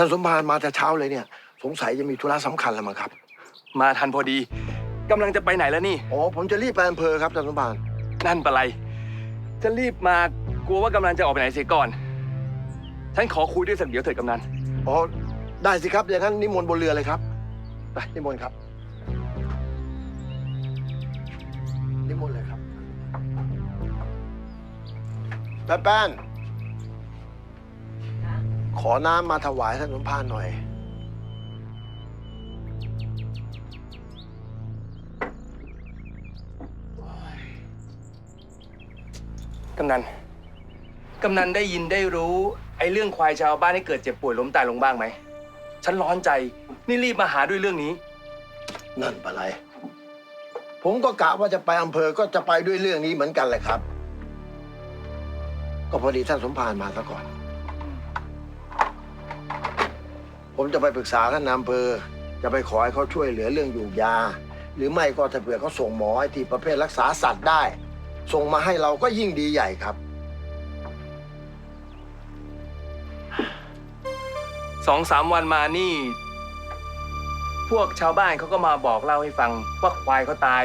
ท่านสมภารมาแต่เช้าเลยเนี่ย สงสัยจะมีธุระสำคัญแล้วมั้งครับ มาทันพอดีกำลังจะไปไหนแล้วนี่ อ๋อ ผมจะรีบไปอำเภอครับท่านสมภารนั่นปะไร จะรีบมากลัวว่ากำลังจะออกไปไหนเสียก่อน ฉันขอคุยด้วยสักเดี๋ยวเถิดกำนัน อ๋อ ได้สิครับอย่างนั้นนิมนต์บนเรือเลยครับ ไปนิมนต์ครับ นิมนต์เลยครับแป้นแป้น ขอน้ำมาถวายท่านสมภารหน่อย กำนัน กำนันได้ยินได้รู้ไอ้เรื่องควายชาวบ้านที่เกิดเจ็บป่วยล้มตายลงบ้างไหม ฉันร้อนใจ นี่รีบมาหาด้วยเรื่องนี้ นั่นปะไร ผมก็กะว่าจะไปอำเภอก็จะไปด้วยเรื่องนี้เหมือนกันแหละครับ ก็พอดีท่านสมภารมาซะก่อน ผมจะไปปรึกษาท่านนายอำเภอ จะไปขอให้เขาช่วยเหลือเรื่องอยู่ยา หรือไม่ก็ถ้าเผื่อเขาส่งหมอไอ้ที่ประเภทรักษาสัตว์ได้ ส่งมาให้เราก็ยิ่งดีใหญ่ครับ สองสามวันมานี่ พวกชาวบ้านเขาก็มาบอกเล่าให้ฟังว่าควายเขาตาย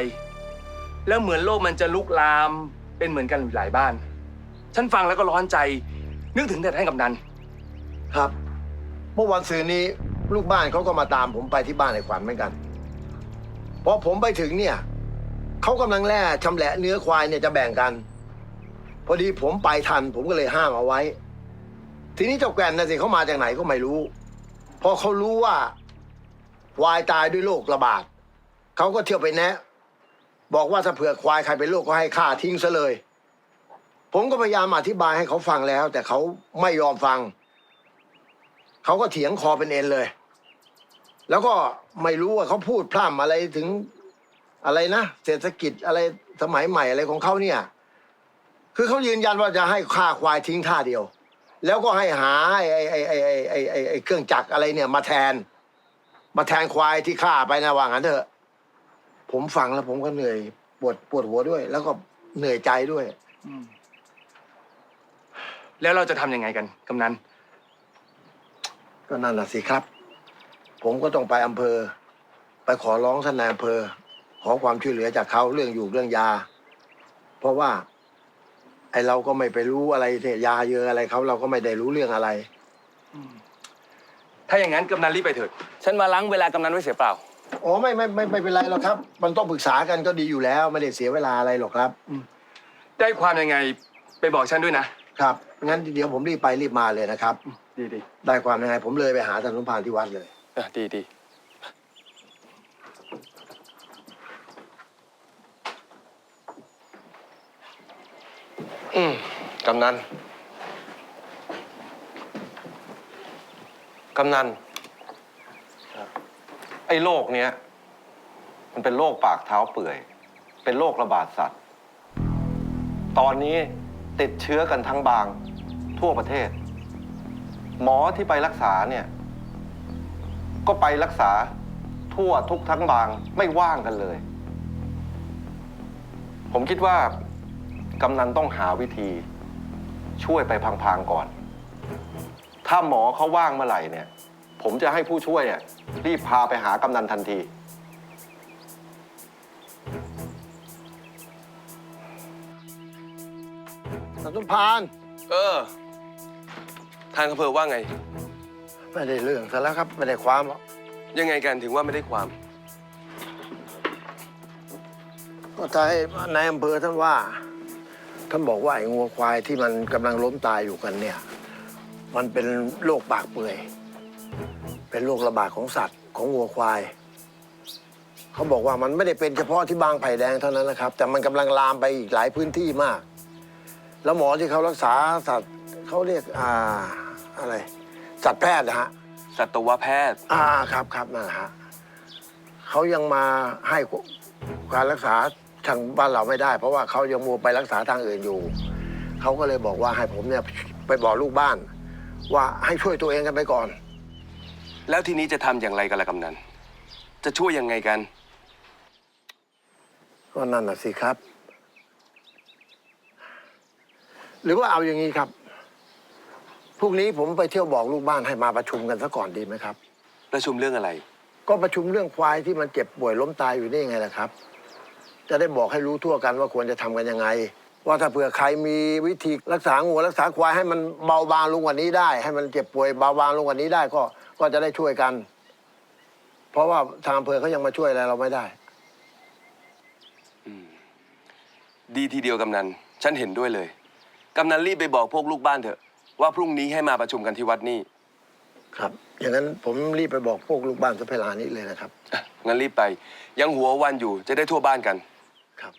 แล้วเหมือนโลกมันจะลุกลามเป็นเหมือนกันหลายบ้าน ฉันฟังแล้วก็ร้อนใจ นึกถึงแต่ท่านกำนัน ครับ เมื่อวันซืนนี้ลูกบ้านเขาก็มาตามผมไปที่บ้านในขวัญเหมือนกัน พอผมไปถึงเนี่ยเขากำลังแล่ชำแหละเนื้อควายเนี่ยจะแบ่งกัน พอดีผมไปทัน ผมก็เลยห้ามเอาไว้ ทีนี้เจ้าแกว่นนะสิเขามาจากไหนก็ไม่รู้ พอเขารู้ว่าควายตายด้วยโรคระบาดเขาก็เที่ยวไปแนะ บอกว่าถ้าเผื่อควายใครเป็นโรคก็ให้ฆ่าทิ้งซะเลย ผมก็พยายามอธิบายให้เขาฟังแล้ว แต่เขาไม่ยอมฟัง เขาก็เถียงคอเป็นเอ็นเลย แล้วก็ไม่รู้ว่าเขาพูดพร่ำอะไรถึงอะไรนะเศรษฐกิจอะไรสมัยใหม่อะไรของเขาเนี่ย คือเขายืนยันว่าจะให้ฆ่าควายทิ้งท่าเดียว แล้วก็ให้หาไอ้ไอ้ไอ้ไอ้ไอ้ไอ้ไอ้เครื่องจักรอะไรเนี่ยมาแทน มาแทนควายที่ฆ่าไปนะว่างั้นเถอะ ผมฟังแล้วผมก็เหนื่อยปวดปวดหัวด้วย แล้วก็เหนื่อยใจด้วย แล้วเราจะทำยังไงกันกำนัน ก็นั่นแหละสิครับ ผมก็ต้องไปอำเภอ ไปขอร้องท่านนายอำเภอ ขอความช่วยเหลือจากเขาเรื่องอยู่เรื่องยา เพราะว่า ไอเราก็ไม่ไปรู้อะไรเนี่ยยาเยอะอะไรเขาเราก็ไม่ได้รู้เรื่องอะไร ถ้าอย่างนั้นกำนันรีบไปเถิด ฉันมาล้างเวลากำนันไว้เสียเปล่า อ๋อไม่ไม่ไม่ไม่เป็นไรหรอกครับ มันต้องปรึกษากันก็ดีอยู่แล้ว ไม่ได้เสียเวลาอะไรหรอกครับ ได้ความยังไงไปบอกฉันด้วยนะ ครับงั้นเดี๋ยวผมรีบไปรีบมาเลยนะครับ ดีดีได้ความยังไงผมเลยไปหาท่านสมภารที่วัดเลย อะดีดีอืมกำนัน กำนัน ไอ้โรคเนี้ย มันเป็นโรคปากเท้าเปื่อย เป็นโรคระบาดสัตว์ ตอนนี้ติดเชื้อกันทั้งบางทั่วประเทศ หมอที่ไปรักษาเนี่ย ก็ไปรักษาทั่วทุกทั้งบางไม่ว่างกันเลย ผมคิดว่ากำนันต้องหาวิธี ช่วยไปพางๆก่อน ถ้าหมอเขาว่างเมื่อไหร่เนี่ย ผมจะให้ผู้ช่วยเนี่ยรีบพาไปหากำนันทันทีท่านสมภารเออ ทางอำเภอว่าไง ไม่ได้เรื่องซะแล้วครับ ไม่ได้ความหรอกยังไงกันถึงว่าไม่ได้ความ ก็ถ้าให้นายอำเภอท่านว่า ท่านบอกว่าไอ้งัวควายที่มันกำลังล้มตายอยู่กันเนี่ย มันเป็นโรคปากเปื่อย เป็นโรคระบาดของสัตว์ของวัวควาย เขาบอกว่ามันไม่ได้เป็นเฉพาะที่บางไผ่แดงเท่านั้นนะครับ แต่มันกำลังลามไปอีกหลายพื้นที่มาก แล้วหมอที่เขารักษาสัตว์เขาเรียกอ่า อะไร สัตวแพทย์นะฮะ สัตวแพทย์ อ่าครับครับนั่นแหละฮะเขายังมาให้การรักษาทางบ้านเราไม่ได้ เพราะว่าเขายังมัวไปรักษาทางอื่นอยู่ เขาก็เลยบอกว่าให้ผมเนี่ยไปบอกลูกบ้าน ว่าให้ช่วยตัวเองกันไปก่อน แล้วทีนี้จะทำอย่างไรกันล่ะกำนัน จะช่วยยังไงกัน ก็นั่นน่ะสิครับ หรือว่าเอาอย่างนี้ครับ พรุ่งนี้ผมไปเที่ยวบอกลูกบ้านให้มาประชุมกันซะก่อนดีไหมครับ ประชุมเรื่องอะไร ก็ประชุมเรื่องควายที่มันเจ็บป่วยล้มตายอยู่นี่ไงล่ะครับ จะได้บอกให้รู้ทั่วกันว่าควรจะทำกันยังไง ว่าถ้าเผื่อใครมีวิธีรักษางัวรักษาควายให้มันเบาบางลงกว่านี้ได้ ให้มันเจ็บป่วยเบาบางลงกว่านี้ได้ก็ก็จะได้ช่วยกัน เพราะว่าทางอำเภอเขายังมาช่วยอะไรเราไม่ได้ ดีทีเดียวกำนัน ฉันเห็นด้วยเลย กำนันรีบไปบอกพวกลูกบ้านเถอะ ว่าพรุ่งนี้ให้มาประชุมกันที่วัดนี่ครับ อย่างนั้นผมรีบไปบอกพวกลูกบ้านสัพเพลานี้เลยนะครับอะงั้นรีบไป ยังหัววันอยู่จะได้ทั่วบ้านกัน ครับ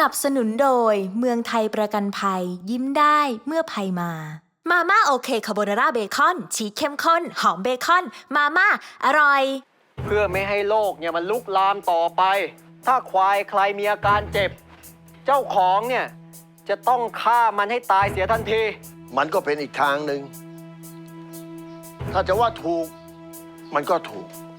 นับสนุนโดย เมืองไทยประกันภัย ยิ้มได้เมื่อภัยมา มาม่าโอเคคาโบนาร่าเบคอนชีสเข้มข้น หอมเบคอน มาม่าอร่อย เพื่อไม่ให้โรคเนี่ยมันลุกลามต่อไป ถ้าควายใครมีอาการเจ็บ เจ้าของเนี่ยจะต้องฆ่ามันให้ตายเสียทันที มันก็เป็นอีกทางหนึ่ง ถ้าจะว่าถูก มันก็ถูก